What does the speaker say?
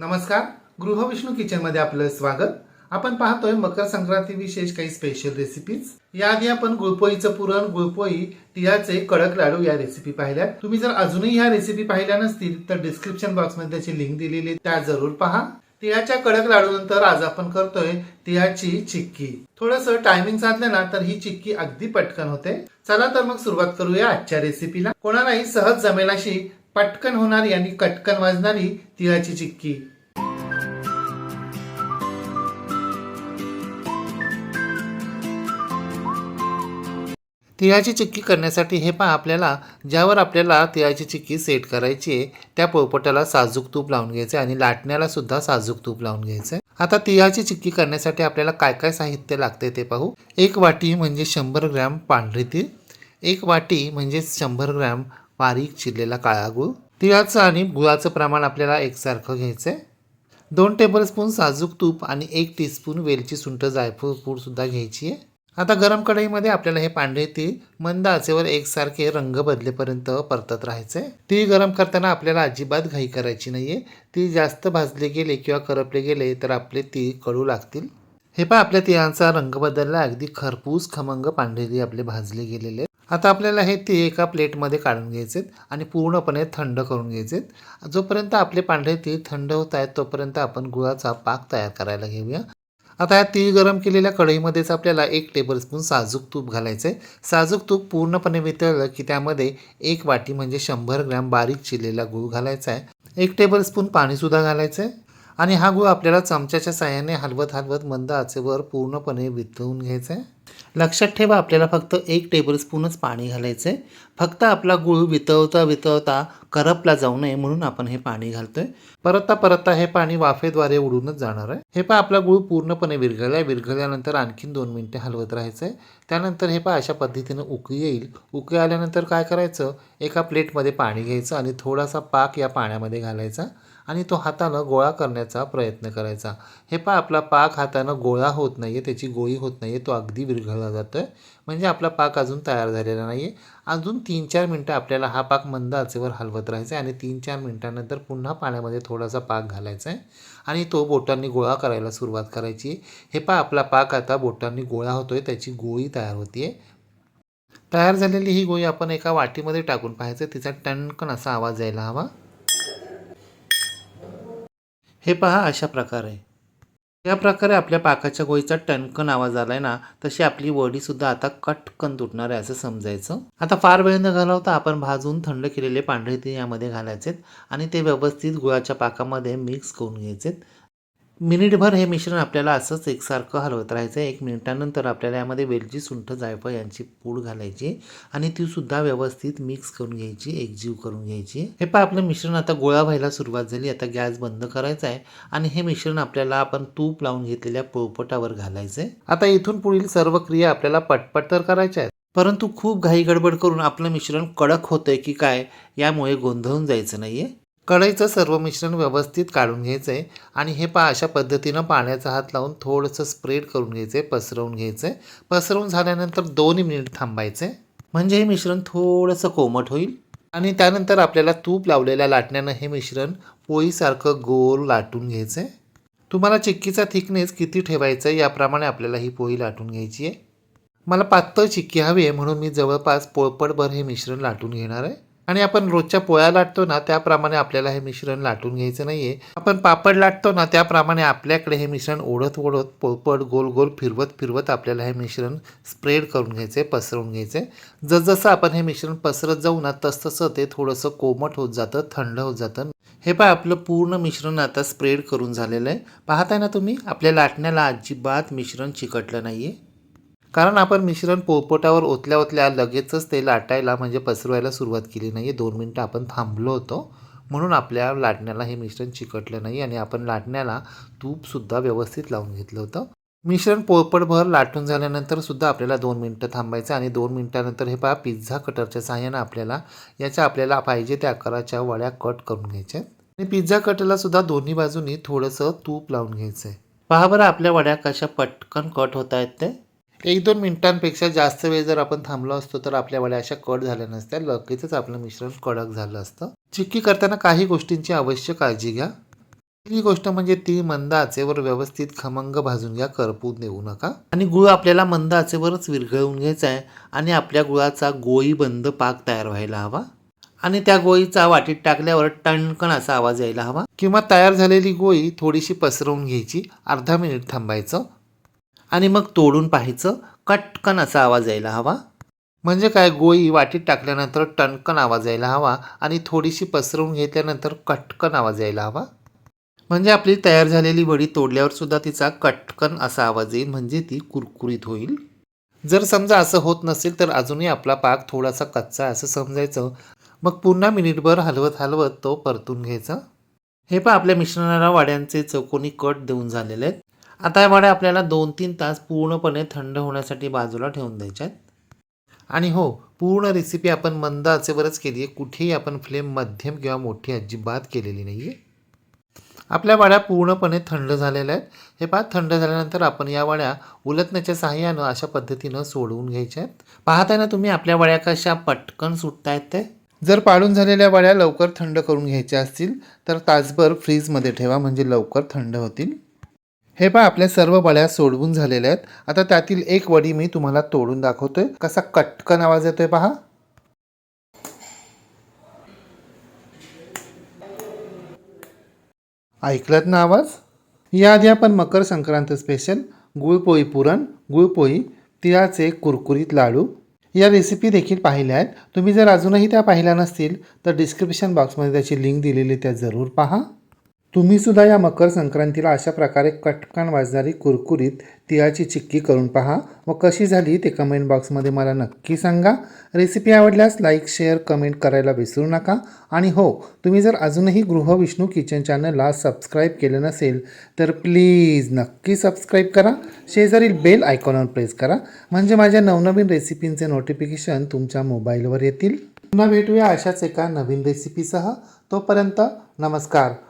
नमस्कार. गृहविष्णू किचनमध्ये आपलं स्वागत. आपण पाहतोय मकर संक्रांती विशेष काही स्पेशल रेसिपीज याआधी आपण गुळपोळीचं पुरण गुळपोळी तिळाचे कडक लाडू या रेसिपी पाहिल्या. तुम्ही जर अजूनही ह्या रेसिपी पाहिल्या नसतील तर डिस्क्रिप्शन बॉक्समध्ये त्याची लिंक दिलेली त्या जरूर पहा. तिळाच्या कडक लाडू नंतर आज आपण करतोय तिळाची चिक्की. थोडस टायमिंग साधलं ना तर ही चिक्की अगदी पटकन होते. चला तर मग सुरुवात करूया आजच्या रेसिपीला कोणालाही सहज जमेल अशी पटकन होणारी आणि कटकन वाजणारी तिळाची चिक्की. तिळाची चिक्की करण्यासाठी हे पहा आपल्याला ज्यावर आपल्याला तिळाची चिक्की सेट करायची आहे त्या पोळपटाला साजूक तूप लावून घ्यायचे आणि लाटण्याला सुद्धा साजूक तूप लावून घ्यायचं आता तिळाची चिक्की करण्यासाठी आपल्याला काय काय साहित्य लागते ते पाहू. एक वाटी म्हणजे शंभर ग्रॅम पांढरी तीळ एक वाटी म्हणजे शंभर ग्रॅम बारीक चिरलेला काळा गूळ. तिळाचं आणि गुळाचं प्रमाण आपल्याला एकसारखं घ्यायचं आहे दोन टेबलस्पून साजूक तूप आणि एक टीस्पून वेलची सुंठ जायफळ पूडसुद्धा घ्यायची आहे. आता गरम कढईमध्ये आपल्याला हे पांढरे तीळ मंद आचेवर एकसारखे रंग बदलेपर्यंत परतत राहायचे तीळ गरम करताना आपल्याला अजिबात घाई करायची नाही आहे तीळ जास्त भाजले गेले किंवा करपले गेले तर आपले तीळ कडू लागतील. हे पहा आपल्या तिळांचा रंग बदलला. अगदी खरपूस खमंग पांढरे तीळ आपले भाजले गेलेले आहेत. आता आपल्याला हे ती एका प्लेटमध्ये काढून घ्यायचेत आणि पूर्णपणे थंड करून घ्यायचेत. जोपर्यंत आपले पांढरे तीळ थंड होत आहेत तोपर्यंत आपण गुळाचा पाक तयार करायला घेऊया. आता या तीळ गरम केलेल्या कढईमध्येच आपल्याला एक टेबलस्पून साजूक तूप घालायचं आहे साजूक तूप पूर्णपणे वितळलं की त्यामध्ये एक वाटी म्हणजे शंभर ग्रॅम बारीक चिरलेला गूळ घालायचा आहे. एक टेबलस्पून पाणीसुद्धा घालायचं आहे आणि हा गूळ आपल्याला चमच्याच्या साह्याने हलवत हलवत मंद आचेवर पूर्णपणे वितळून घ्यायचा आहे. लक्षात ठेवा आपल्याला फक्त एक टेबलस्पूनच पाणी घालायचं आहे फक्त आपला गूळ वितळता वितळता करपला जाऊ नये म्हणून आपण हे पाणी घालतोय. परता परता हे पाणी वाफेद्वारे उडूनच जाणार आहे. हे पहा आपला गूळ पूर्णपणे विरघळला विरघळल्यानंतर आणखीन दोन मिनटे हलवत राहायचं आहे त्यानंतर हे पहा अशा पद्धतीनं उकळी येईल. उकळी आल्यानंतर काय करायचं? एका प्लेटमध्ये पाणी घ्यायचं आणि थोडासा पाक या पाण्यामध्ये घालायचा. आणि तो हातानं गोळा करण्याचा प्रयत्न करायचा. हे पहा आपला पाक हातानं गोळा होत नाही आहे त्याची गोळी होत नाही आहे तो अगदी विरघळला जातो आहे म्हणजे आपला पाक अजून तयार झालेला नाही आहे अजून तीन चार मिनटं आपल्याला हा पाक मंद आचेवर हलवत राहायचा आहे आणि तीन चार मिनटानंतर पुन्हा पाण्यामध्ये थोडासा पाक घालायचा आहे आणि तो बोटांनी गोळा करायला सुरुवात करायची. आहे हे पहा आपला पाक आता बोटांनी गोळा होतो आहे त्याची गोळी तयार होती आहे तयार झालेली ही गोळी आपण एका वाटीमध्ये टाकून पाहायचं तिचा टणकन असा आवाज यायला हवा. हे पहा अशा प्रकारे. या प्रकारे आपल्या पाकाच्या गोळीचा टणकन आवाज आलाय ना तशी आपली वडीसुद्धा आता कटकन तुटणार आहे असं समजायचं. आता फार वेळ न घालवता आपण भाजून थंड केलेले पांढरे ते यामध्ये घालायचेत आणि ते व्यवस्थित गुळाच्या पाकामध्ये मिक्स करून घ्यायचेत. मिनिटभर हे मिश्रण आपल्याला असंच एकसारखं हलवत राहायचं. आहे एक मिनिटानंतर आपल्याला यामध्ये वेलची सुंठ जायफळ यांची पूड घालायची आणि ती सुद्धा व्यवस्थित मिक्स करून घ्यायची एकजीव करून घ्यायची. हे पहा आपलं मिश्रण आता गोळा व्हायला सुरुवात झाली. आता गॅस बंद करायचा आहे आणि हे मिश्रण आपल्याला आपण तूप लावून घेतलेल्या पोळपटावर घालायचं आहे आता इथून पुढील सर्व क्रिया आपल्याला पटपट तर करायच्या आहेत. परंतु खूप घाई गडबड करून आपलं मिश्रण कडक होतंय की काय यामुळे गोंधळून जायचं नाहीये. कढईचं सर्व मिश्रण व्यवस्थित काढून घ्यायचं आहे आणि हे पहा अशा पद्धतीनं पाण्याचा हात लावून थोडंसं स्प्रेड करून घ्यायचं आहे पसरवून घ्यायचं आहे पसरवून झाल्यानंतर दोन मिनिट थांबायचं आहे म्हणजे हे मिश्रण थोडंसं कोमट होईल. आणि त्यानंतर आपल्याला तूप लावलेल्या लाटण्यानं हे मिश्रण पोळीसारखं गोल लाटून घ्यायचं आहे तुम्हाला चिक्कीचा थिकनेस किती ठेवायचा आहे याप्रमाणे आपल्याला ही पोळी लाटून घ्यायची आहे मला पातळ चिक्की हवी आहे म्हणून मी जवळपास पोळपटभर हे मिश्रण लाटून घेणार आहे. आणि आपण रोजच्या पोळ्या लाटतो ना त्याप्रमाणे आपल्याला हे मिश्रण लाटून घ्यायचं नाही आहे आपण पापड लाटतो ना त्याप्रमाणे आपल्याकडे हे मिश्रण ओढत ओढत पोळपट गोल गोल फिरवत फिरवत आपल्याला हे मिश्रण स्प्रेड करून घ्यायचे पसरवून घ्यायचे. जसजसं आपण हे मिश्रण पसरत जाऊ ना तसतसं ते थोडंसं कोमट होत जातं थंड होत जातं. हे पहा आपलं पूर्ण मिश्रण आता स्प्रेड करून झालेलं आहे. पाहताय ना तुम्ही आपल्या लाटण्याला अजिबात मिश्रण चिकटलं नाही आहे कारण आपण मिश्रण पोळपोटावर ओतल्या ओतल्या लगेचच ते लाटायला म्हणजे पसरवायला सुरुवात केली नाही. दोन मिनटं आपण थांबलो होतो. म्हणून आपल्या लाटण्याला हे मिश्रण चिकटलं नाही आणि आपण लाटण्याला तूपसुद्धा व्यवस्थित लावून घेतलं होतं. मिश्रण पोळपटभर लाटून झाल्यानंतर सुद्धा आपल्याला दोन मिनटं थांबायचं आणि दोन मिनटानंतर हे पहा पिझ्झा कटरच्या सहाय्यानं आपल्याला याच्या आपल्याला पाहिजे त्या आकाराच्या वड्या कट करून घ्यायच्या. आणि पिझ्झा कटरला सुद्धा दोन्ही बाजूनी थोडंसं तूप लावून घ्यायचं आहे पहा बरं आपल्या वड्या कशा पटकन कट होत आहेत ते. एक दोन मिनिटांपेक्षा जास्त वेळ जर आपण थांबलो असतो तर आपल्या वड्या अशा कट झाल्या नसत्या. लगेचच आपलं मिश्रण कडक झालं असतं. चिक्की करताना काही गोष्टींची अवश्य काळजी घ्या. पहिली गोष्ट म्हणजे ती मंद आचेवर व्यवस्थित खमंग भाजून घ्या. करपू देऊ नका. आणि गुळ आपल्याला मंद आचेवरच विरघळवून घ्यायचा आहे आणि आपल्या गुळाचा गोळी बंद पाक तयार व्हायला हवा. आणि त्या गोळीचा वाटीत टाकल्यावर टणकण असा आवाज यायला हवा. किंवा तयार झालेली गोळी थोडीशी पसरवून घ्यायची. अर्धा मिनिट थांबायचं. आणि मग तोडून पाहायचं कटकन असा आवाज यायला हवा. म्हणजे काय गोळी वाटीत टाकल्यानंतर टणकन आवाज यायला हवा आणि थोडीशी पसरवून घेतल्यानंतर कटकन आवाज यायला हवा. म्हणजे आपली तयार झालेली वडी तोडल्यावर सुद्धा तिचा कटकन असा आवाज येईल म्हणजे ती कुरकुरीत होईल. जर समजा असं होत नसेल तर अजूनही आपला पाक थोडासा कच्चा असं समजायचं. मग पुन्हा मिनिटभर हलवत हलवत तो परतून घ्यायचा. हे पण आपल्या मिश्रणाला वाड्यांचे चौकोनी कट देऊन झालेले आहेत. आता या वड्या आपल्याला दोन तीन तास पूर्णपणे थंड होण्यासाठी बाजूला ठेवून द्यायच्या आहेत. आणि हो पूर्ण रेसिपी आपण मंद आचेवरच केली आहे कुठेही आपण फ्लेम मध्यम किंवा मोठी अजिबात केलेली नाही आहे आपल्या वड्या पूर्णपणे थंड झालेल्या आहेत. हे पहा थंड झाल्यानंतर आपण या वड्या उलटण्याच्या सहाय्यानं अशा पद्धतीनं सोडवून घ्यायच्या आहेत. पाहताय ना तुम्ही आपल्या वड्या कशा पटकन सुटतायत ते? जर पाडून झालेल्या वड्या लवकर थंड करून घ्यायच्या असतील तर तासभर फ्रीजमध्ये ठेवा म्हणजे लवकर थंड होतील. हे पहा आपल्या सर्व वड्या सोडवून झालेल्या आहेत. आता त्यातील एक वडी मी तुम्हाला तोडून दाखवतोय. कसा कटकन आवाज येतोय पहा. ऐकलात ना आवाज? याआधी आपण मकर संक्रांत स्पेशल गुळपोळी पुरण गुळपोळी तिळाचे कुरकुरीत लाडू या रेसिपी देखील पाहिल्या आहेत. तुम्ही जर अजूनही त्या पाहिल्या नसतील तर डिस्क्रिप्शन बॉक्समध्ये त्याची लिंक दिलेली त्या जरूर पहा. तुम्ही सुद्धा या मकर संक्रांतीला अशा प्रकारे कटकन वाजणारी कुरकुरीत तिळाची चिक्की करून पहा. व कशी झाली ते कमेंट बॉक्समध्ये मला नक्की सांगा. रेसिपी आवडल्यास लाईक शेअर कमेंट करायला विसरू नका. आणि हो तुम्ही जर अजूनही गृहविष्णू किचन चॅनलला सबस्क्राईब केलं नसेल तर प्लीज नक्की सबस्क्राईब करा. शेजारील बेल आयकॉनवर प्रेस करा. म्हणजे माझ्या नवनवीन रेसिपींचे नोटिफिकेशन तुमच्या मोबाईलवर येतील. पुन्हा भेटूया अशाच एका नवीन रेसिपीसह तोपर्यंत नमस्कार.